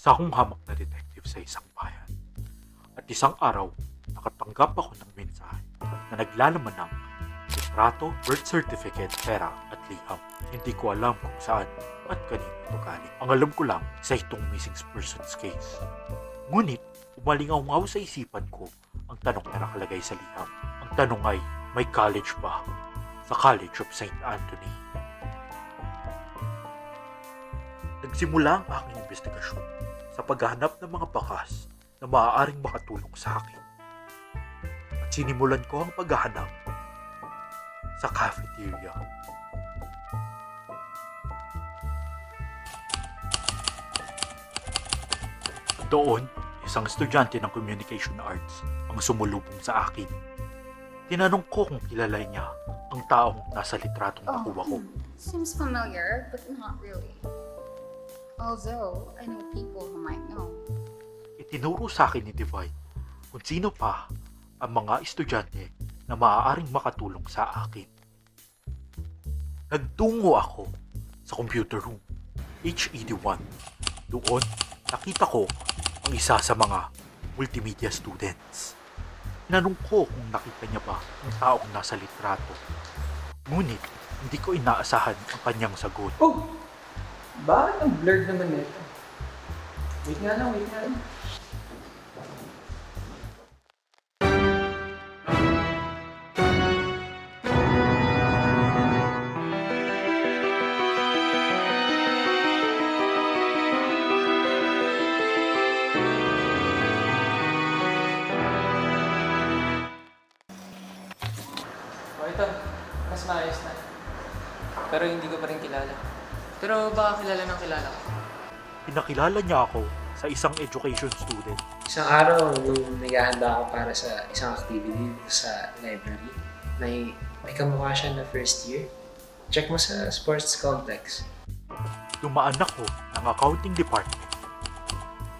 Isa akong hamak na detective sa isang bayan. At isang araw, nakatanggap ako ng mensahe na naglalaman ng litrato, birth certificate, pera at liham. Hindi ko alam kung saan at kanino ito galing. Ang alam ko lang sa itong missing persons case. Ngunit, umalingaw sa isipan ko ang tanong na nakalagay sa liham. Ang tanong ay, may college ba sa College of St. Anthony? Nagsimula ang aking investigasyon sa paghahanap ng mga bakas na maaaring makatulong sa akin. At sinimulan ko ang paghahanap sa cafeteria. Doon, isang estudyante ng Communication Arts ang sumulubong sa akin. Tinanong ko kung kilala niya ang taong nasa litratong nakuha ko. Seems familiar, but not really. Although, I know people who Itinuro sa akin ni Divine kung sino pa ang mga estudyante na maaaring makatulong sa akin. Nagtungo ako sa computer room, HED1. Doon, nakita ko ang isa sa mga multimedia students. Tinanong ko kung nakita niya ba ang taong nasa litrato. Ngunit, hindi ko inaasahan ang kanyang sagot. Oh! Bakit ang blurred naman nito? Wait nga lang, wait nga lang. Ito. Mas maayos na. Pero hindi ko pa rin kilala. Pero baka kilala ng kilala ko. Pinakilala niya ako sa isang education student Isang araw, nung naghahanda ako para sa isang activity sa library, may, may kamukha siya na first year. Check mo sa sports complex. dumaan ako ng accounting department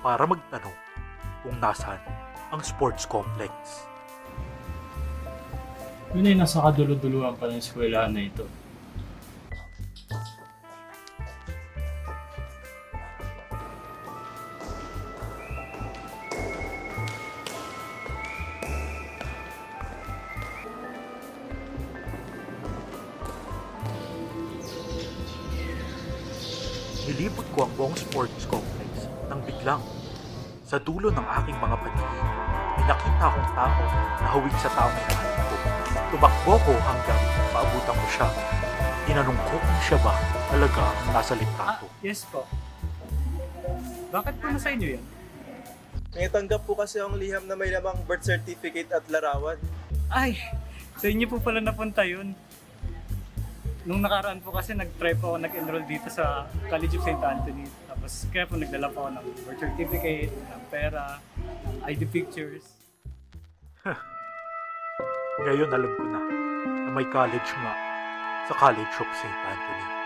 para magtanong kung nasaan ang sports complex. Yun ay nasa kaduluduluhan pa ng eskwelahan na ito. Nilibot ko ang buong sports complex nang biglang sa dulo ng aking mga paningin, may nakita akong tao na hawig sa taong hinahanap ko. Tumakbo ko hanggang maabutan ko siya. Tinanong ko kung siya ba talaga ang nasa Ah, litrato. yes po. Bakit po nasa inyo yan? May tanggap po kasi ang liham na may lamang birth certificate at larawan. Ay, sa inyo po pala napunta yun. Nung nakaraan po kasi nag-try po ako nag-enroll dito sa College of St. Anthony. Tapos kaya po nagdala po ako ng birth certificate, ng pera, ng ID pictures. Ngayon alam ko na na may college nga sa College of St. Anthony.